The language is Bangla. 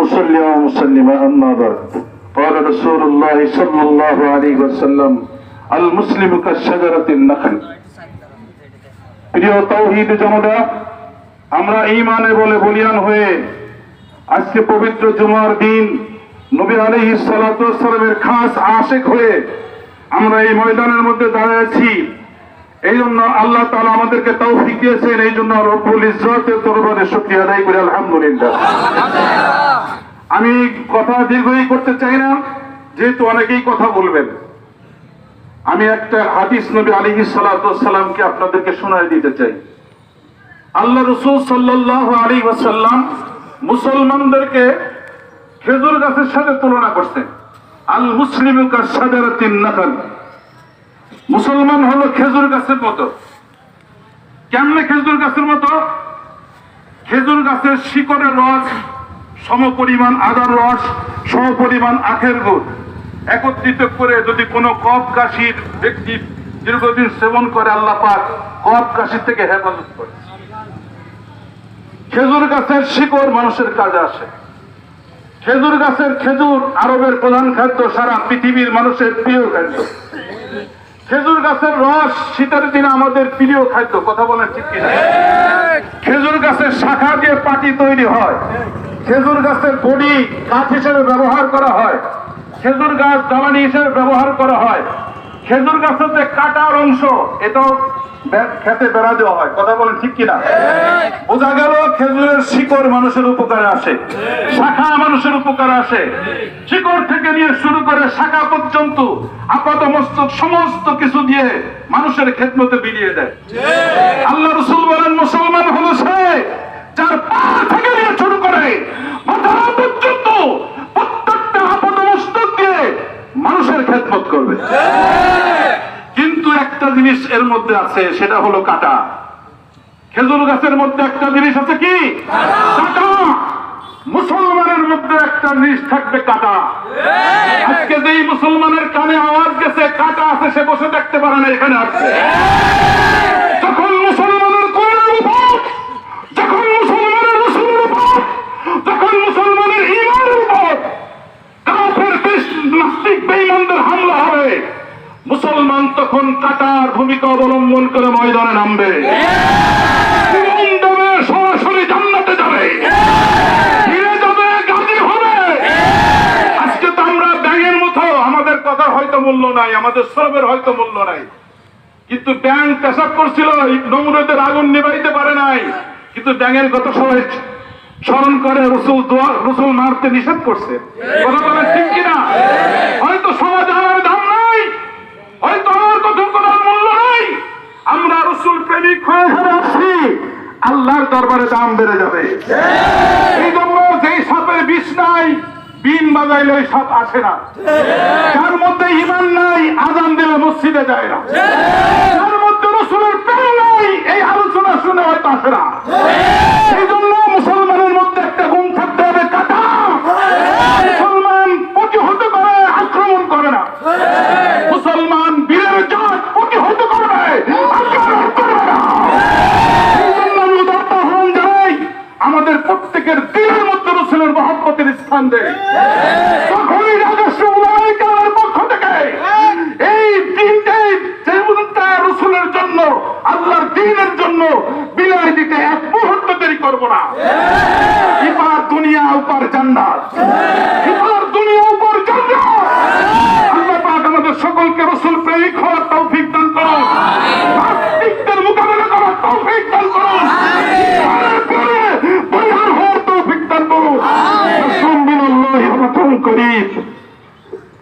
مصليا ومسلما أما بعد قال رسول الله صلى الله عليه وسلم المسلم كالشجرة النخل প্রিয় তৌহিদ জনতা আমরা ইমানে বলে বলিয়ান হয়ে আজকে পবিত্র জুমার দিন নবী আলহি সালামের খাস আশেক হয়ে আমরা এই ময়দানের মধ্যে দাঁড়িয়েছি এই জন্য আল্লাহ তালা আমাদেরকে তাও দিয়েছেন এই জন্য রব্বুল ইজরতের দরবারে শুক্রিয়া আদায় করি, আলহামদুলিল্লাহ। আমি কথা দীর্ঘই করতে চাই না, যেহেতু অনেকেই কথা বলবেন। আমি একটা হাদিস নবী আলী সালামকে আপনাদেরকে শোনায় দিতে চাই। আল্লাহ রসুল সাল্লাহ আলী ওয়াসাল্লাম মুসলমানদেরকে খেজুর গাছের সাথে তুলনা করছেন। আল মুসলিম সাদারাতিন নাকাল মুসলমান হলো খেজুর গাছের মতো। কেমনে খেজুর গাছের মতো? খেজুর গাছের শিকড়ের রস সম পরিমাণ আদার রস সম পরিমাণ আখের গুড়। একত্রিত করে যদি কোনো কফ কাশির ব্যক্তি দীর্ঘদিন সেবন করে, আল্লাহ পাক কফ কাশির থেকে হেফাজত করে। খেজুর গাছের শিকড় মানুষের কাজে আসে। খেজুর গাছের খেজুর আরবের প্রধান খাদ্য সারা পৃথিবীর মানুষের প্রিয় খাদ্য। খেজুর গাছের রস শীতের দিনে আমাদের প্রিয় খাদ্য, কথা বলেন ঠিক কিনা? খেজুর গাছের শাখা দিয়ে পাটি তৈরি হয়। খেজুর গাছের বডি কাঠ হিসেবে ব্যবহার করা হয়। খেজুর গাছ জ্বালানি হিসেবে ব্যবহার করা হয়। খেজুর গাছের যে কাটার অংশ, এটাও খেতে বেড়া দেওয়া হয়। কথা বলেন ঠিক কিনা? বোঝা গেল খেজুরের শিকড় মানুষের উপকারে আসে। শাখা মানুষের উপকারে আসে। শিকড় থেকে নিয়ে শুরু করে শাখা পর্যন্ত আপাত মস্তক সমস্ত কিছু দিয়ে মানুষের খেদমতে বিলিয়ে দেয়। আল্লাহ রসুল বলেন, মুসলমান হলো সে যার পা থেকে নিয়ে শুরু করে মাথা পর্যন্ত প্রত্যেকটা আপাত মস্তক দিয়ে মানুষের খেদমত করবে কিন্তু একটা জিনিস এর মধ্যে আছে, সেটা হলো কাটা। খেজুর গাছের মধ্যে একটা জিনিস আছে কি? মুসলমানের মধ্যে একটা জিনিস থাকবে কাটা। আজকে যেই মুসলমানের কানে আওয়াজ গেছে, কাটা আছে, সে বসে দেখতে পারে না, এখানে আসছে যখন মুসলমানের কোরআনের উপর যখন মুসলমানের রসুলের উপর যখন মুসলমানের ইমানের উপর কাফের নাস্তিক বেঈমানদের হামলা হবে মুসলমান তখন কাটার ভূমিকা অবলম্বন করে ময়দানে নামবে। সরাসরি জান্নাতে যাবে। আমাদের আগুন পারে নাই। কিন্তু ব্যাঙের সবাই স্মরণ করে, রসুল মারতে নিষেধ করছে। কথা হয়তো সমাজে আমার দাম নাই হয়তো আমার কথা কোনো মূল্য নাই আমরা রসুল প্রেমিক হয়ে ঘরে আসছি আল্লাহর দরবারে দাম বেড়ে যাবে। এই জন্য যেই সাপের বিষ নাই বিন বাজাইলে ওই সাপ আসে না। যার মধ্যে ইমান নাই আজান দিলে মসজিদে যায় না। যার মধ্যে রসুলের প্রেম নাই এই আলোচনা শুনে হয়তো আসে না এই জন্য মুসলমানের মধ্যে একটা গুণ থাকতে হবে কাটা মুসলমান প্রতিহত করে আক্রমণ করে না মুসলমান বীরের জাত প্রতিহত করবে আক্রমণ করবে না এই জন্য আমি উদাত্ত আহ্বান জানাই আমাদের প্রত্যেকের দিনের মধ্যে রসুলের স্থান দেয় তখনই রাজস্ব উলাইকার পক্ষ থেকে এই দিনটাই যেমনটা রসুলের জন্য, আল্লাহর দিনের জন্য বিলাই দিতে এক মুহূর্ত দেরি করব না। এবার দুনিয়া উপার জান্নাত। এবার